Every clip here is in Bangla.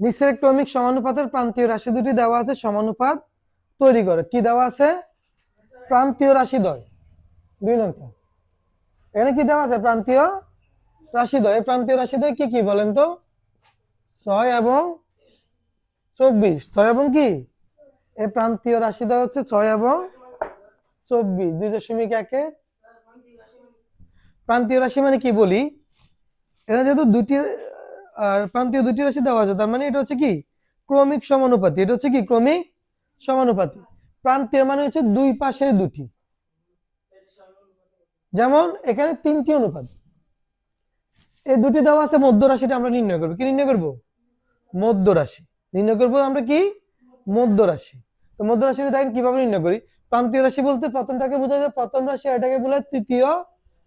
নিচের ক্রমিক সমানুপাতের প্রান্তীয় রাশি দুটি দেওয়া আছে, সমানুপাত তৈরি করে। কি দেওয়া আছে? প্রান্তীয় রাশি দ্বয় দুই নম্বর। এখানে কি দেওয়া আছে? প্রান্তীয় রাশি দ্বয় এই প্রান্তীয় রাশি দ্বয় কি কি বলেন তো? ছয় এবং চব্বিশ। ছয় এবং কি? এই প্রান্তীয় রাশি দ্বয় হচ্ছে ছয় এবং চব্বিশ। দুই দশমিক একে। প্রান্তীয় রাশি মানে কি বলি? এরা যেহেতু দুটি আর প্রান্তীয় দুটি রাশি দেওয়া আছে, তার মানে এটা হচ্ছে কি? ক্রমিক সমানুপাতি। এটা হচ্ছে কি? ক্রমিক সমানুপাতি। প্রান্তীয় মানে হচ্ছে দুই পাশের দুটি। যেমন এখানে তিনটি অনুপাত। এই দুটি দেওয়া আছে মধ্য রাশিটা আমরা নির্ণয় করব। কি নির্ণয় করব? মধ্য রাশি। নির্ণয় করব আমরা কি? মধ্য রাশি। তো মধ্য রাশিটা দেখেন কীভাবে নির্ণয় করি? প্রান্তীয় রাশি বলতে প্রথমটাকে বোঝায়, যে প্রথম রাশি এটাকে বলে তৃতীয়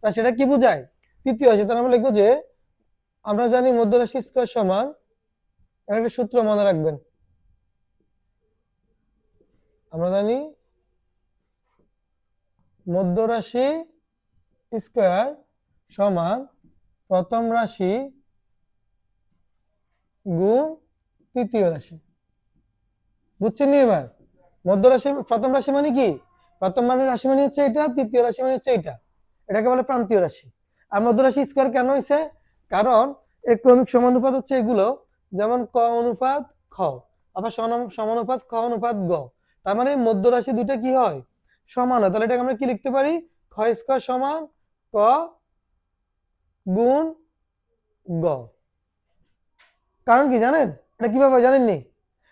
রাশি এটা কি বোঝায়? তৃতীয় রাশি। তাহলে আমরা লিখব যে আমরা জানি মধ্য রাশি স্কোয়ার সমান একটা সূত্র মনে রাখবেন। আমরা জানি মধ্য রাশি স্কোয়ার সমান প্রথম রাশি গুণ তৃতীয় রাশি। বুঝছেন নি এবার? মধ্য রাশি প্রথম রাশি মানে কি? প্রথম মানে রাশি মানে হচ্ছে এটা, তৃতীয় রাশি মানে হচ্ছে এটা এটাকে বলে প্রান্তীয় রাশি। আর মধ্য রাশি স্কোয়ার কেন হয়েছে কারণ ক্রমিক সমানুপাত হচ্ছে এগুলো, যেমন ক অনুপাত খ আবার সমান- সমানুপাত খ অনুপাত গ। তার মানে মধ্য রাশি দুটো কি হয়? সমান হয়। তাহলে এটাকে আমরা কি লিখতে পারি? খ স্কোয়ার সমান ক গুণ গ। কারণ কি জানেন? এটা কীভাবে জানেননি?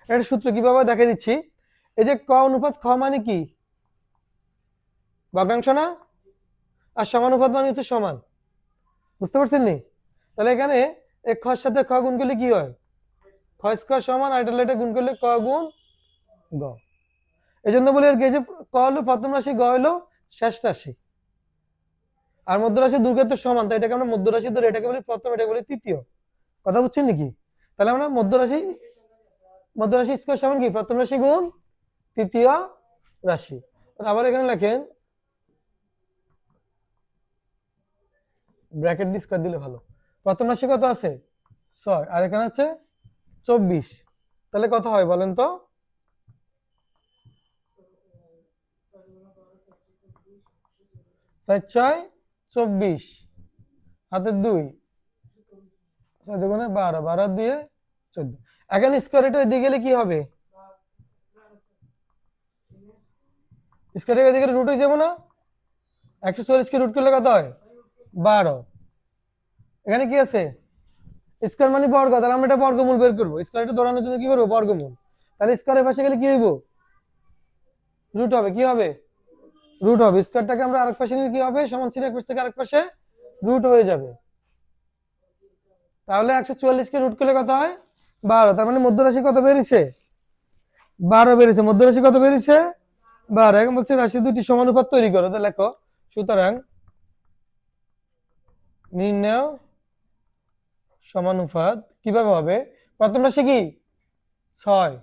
এটা সূত্র কীভাবে দেখে দিচ্ছি। এই যে ক অনুপাত খ মানে কি? ভগ্নাংশ না? আর সমানুপাত মানে হচ্ছে সমান। বুঝতে পারছেন নি? তাহলে এখানে এই খর সাথে খ গুণ করলে কি হয়? খ স্কোয়ার সমান, আর এটা গুণ করলে ক গুণ গ। এই জন্য বলি আর কি যে ক হলো প্রথম রাশি, গ হলো শেষ রাশি। আর মধ্য রাশি দুর্গের সমান, তাই এটাকে আমরা মধ্য রাশি ধরে, এটাকে বলি প্রথম, এটাকে বলি তৃতীয়। কথা বুঝছেন নাকি? তাহলে আমরা মধ্য রাশি মধ্য রাশি স্কোয়ার সমান কি? প্রথম রাশি গুণ তৃতীয় রাশি। আবার এখানে লেখেন, ব্র্যাকেট দিয়ে স্কোয়ার দিলে ভালো। প্রথম রাশি কত আছে? ছয়। আর এখানে আছে চব্বিশ। তাহলে কত হয় বলেন তো? ছয় ছয় চব্বিশ। হাতের দুই। ছয় দুগুণে বারো। বারো দিয়ে চোদ্দ। এখন স্কোয়ার এটা ওইদিকে গেলে কি হবে? স্কোয়ার ওইদিকে রুট হয়ে যাব না? একশো চল্লিশকে রুট করলে কত হয়? বারো। এখানে কি আছে? স্কোয়ার মানে বর্গ, তাহলে আমরা এটা বর্গমূল বের করব। স্কোয়ার এটা ধরানোর জন্য কি করব? বর্গমূল। তাহলে স্কোয়ারের পাশে গেলে কি হইব? রুট হবে, কি হবে? রুট হবে। স্কোয়ারটাকে আমরা আরেক পাশে নিলে কি হবে? সমান চিহ্ন এক পাশ থেকে আরেক পাশে রুট হয়ে যাবে। তাহলে একশো চুয়াল্লিশকে রুট করলে কত হয়? বারো। তার মানে মধ্য রাশি কত বেরিয়েছে? বারো বেরিয়েছে। মধ্য রাশি কত বেরিয়েছে? বারো। এখন বলছে রাশি দুটি সমানুপাত তৈরি করো। তো লেখো। সুতরাং নির্ণয় সমানুপাত কীভাবে হবে? প্রথম রাশি কি? ছয়।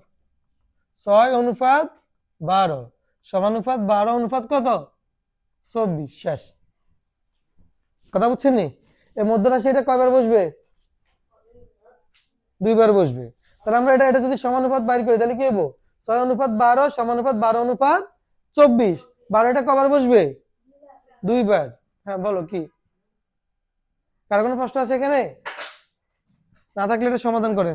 ছয় অনুপাত বারো। সমানুপাত বারো, অনুপাত কত? চব্বিশ। শেষ। কথা বুঝছেন নি? এই মধ্য রাশি এটা কয়বার বসবে? দুইবার বসবে। তাহলে আমরা এটা এটা যদি সমানুপাত বাইর করি, তাহলে কি হব? ছয় অনুপাত বারো সমানুপাত বারো, অনুপাত চব্বিশ। বারো এটা কবার বসবে? দুইবার। হ্যাঁ বলো কি? কার কোনো প্রশ্ন আছে এখানে? না থাকলে এটা সমাধান করে।